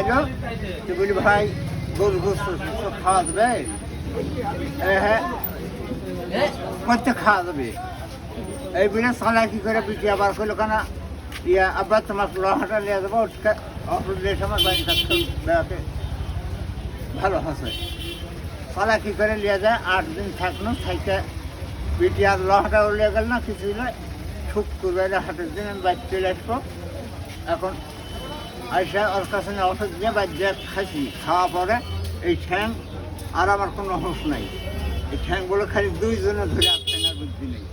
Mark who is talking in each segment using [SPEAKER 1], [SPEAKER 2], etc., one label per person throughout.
[SPEAKER 1] এলো। তো বলি, ভাই, গরু গোস্ত সব খাওয়া যাবে? হ্যাঁ করতে যাবে? এই বিনা সালা কি করে পিছিয়ে আবার করল কেন? ইয়া আবার তোমার লোহাটা নিয়ে যাব অসুখ দিয়ে আমার বাড়ি থাকতে বেড়াতে। ভালো হাসে সালা কি করে নিয়ে যায়? আট দিন থাকল থাইতে পিটি আর লোহাটা উলিয়ে গেল না কিছু নয়। ছুট করবে হাটের দিন আমি বাইক চলে আসব। এখন নিয়ে ওষুধ দিয়ে বাইক দিয়ে খাইছি খাওয়া পরে এই ঠ্যাং আর আমার কোনো হুঁশ নাই। এই ঠ্যাংগুলো খালি দুইজনে ধরে আসছে না বুদ্ধি নেই।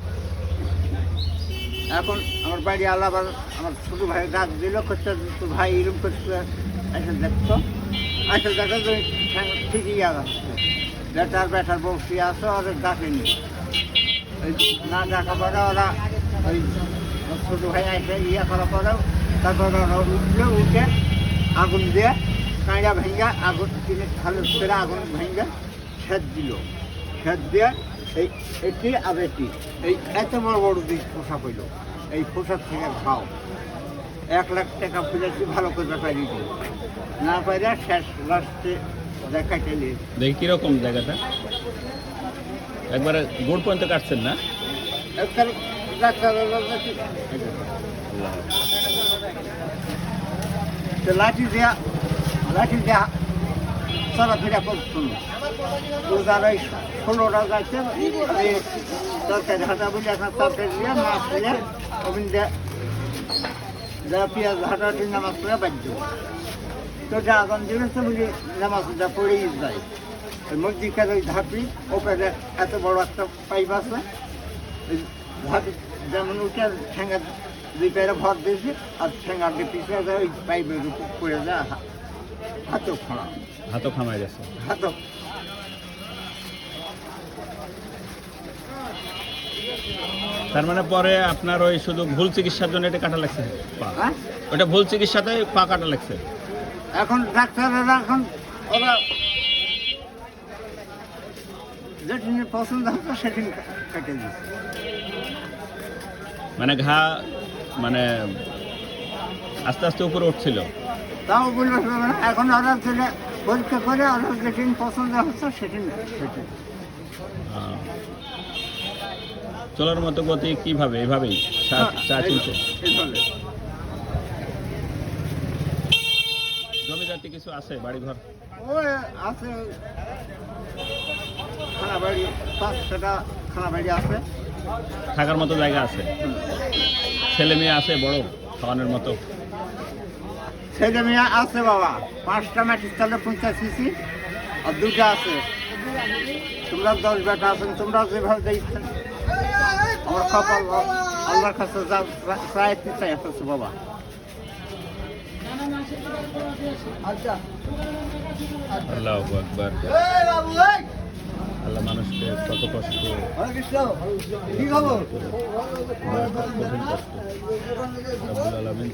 [SPEAKER 1] এখন আমার বাড়ি আলাদা আমার ছোটো ভাই ডাক দিল করতে তো ভাই এরকম করতে এসে দেখতো। এসে দেখো যে ঠ্যাং ঠিকই আসছে বেটার বেটার বসে আসো আর ডাকেনি। না ডাকা পরে ওরা ওই ছোটো ভাই এসে ইয়ে করার পরেও তারপর উঠল উঠে আগুন দিয়ে কাঁড়া ভেঙ্গা আগুন কিনে ভালো করে আগুন ভেঙ্গা সেদ দিল সেদ দিয়ে এই এটি আর এটি এই এত বড় বড় দিক পোশাক হইল এই পোশাক থেকে খাও এক লাখ টাকা ফিরেছি ভালো করে পাইনি না? পাইলে শেষ লাস্টে দেখাইতে নিয়ে
[SPEAKER 2] দেখি কীরকম জায়গাটা একবারে গোড় পর্যন্ত কাটছেন না
[SPEAKER 1] একটা ডাক্তার লাঠি দেয়া লাঠি দেয়া চলাফেরা করতুন রোজার ওই ষোলোটা যাচ্ছে এই তরকারি হাঁটা বলে এখন তরকারি দিয়ে, মাছ দিয়ে ওখান দিয়ে, যা পেঁয়াজ হাঁটা দিয়ে নামাজ পড়ে বাধ্য তো যা আগাম দিয়েছে বলি নামাজটা পড়েই যায়। মসজিদের ওই ধাপি, ওপরে এত বড় একটা পাইপ আছে, ওই ধাপি যেমন উঠে ঠেঙ্গা দুই পায়ে ভর দিয়েছে আর ঠেঙ্গার দিয়ে পিছিয়ে যায় ওই পাইপের উপর পড়ে যায় হাতও খোঁড়া
[SPEAKER 2] হাতও খামায় গেছে।
[SPEAKER 1] হাতও।
[SPEAKER 2] তার মানে পরে আপনার ওই শুধু ভুল চিকিৎসার জন্য এটা কাটা লাগছে?
[SPEAKER 1] হ্যাঁ?
[SPEAKER 2] ওটা ভুল চিকিৎসাতে পা কাটা লাগছে?
[SPEAKER 1] এখন ডাক্তাররা এখন ওরা যেদিন পছন্দ হতো সেদিন কেটে দিচ্ছে
[SPEAKER 2] মানে ঘা মানে আস্তে আস্তে উপরে উঠছিল।
[SPEAKER 1] তাও বলবে এখন অর্ডার দিলে পরীক্ষা করে অর্ডার যেদিন পছন্দ হচ্ছে সেদিন।
[SPEAKER 2] চলার মতো গতি কীভাবে? এভাবেই চা চা চিনতে
[SPEAKER 1] এইভাবে।
[SPEAKER 2] জমি জাতি কিছু আছে বাড়ি ঘর
[SPEAKER 1] ওই আছে। খানা বাড়ি পাঁচ ছটা খানা বাড়ি আছে।
[SPEAKER 2] থাকার মতো জায়গা আছে। ছেলে মেয়ে আছে বড় খাওয়ানোর মতো।
[SPEAKER 1] ছেলে মেয়ে আছে বাবা। পাঁচটা মাটির তলে পঞ্চাশ সিসি আর দুটা আছে। তোমরা দশ বেটা আছেন তোমরা যেভাবে দেখছেন আমার কপাল আল্লাহর কাছে প্রায় চাই আছে বাবা।
[SPEAKER 2] আল্লাহ আকবার। আল্লাহ মানুষকে কত কষ্ট কঠিন আলামিন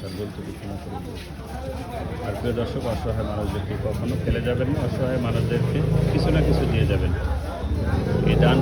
[SPEAKER 2] তার বলতে করে আর প্রিয় দর্শক অসহায় মানুষদেরকে কখনো ফেলে যাবেন না অসহায় মানুষদেরকে কিছু না কিছু দিয়ে যাবেন। এই দান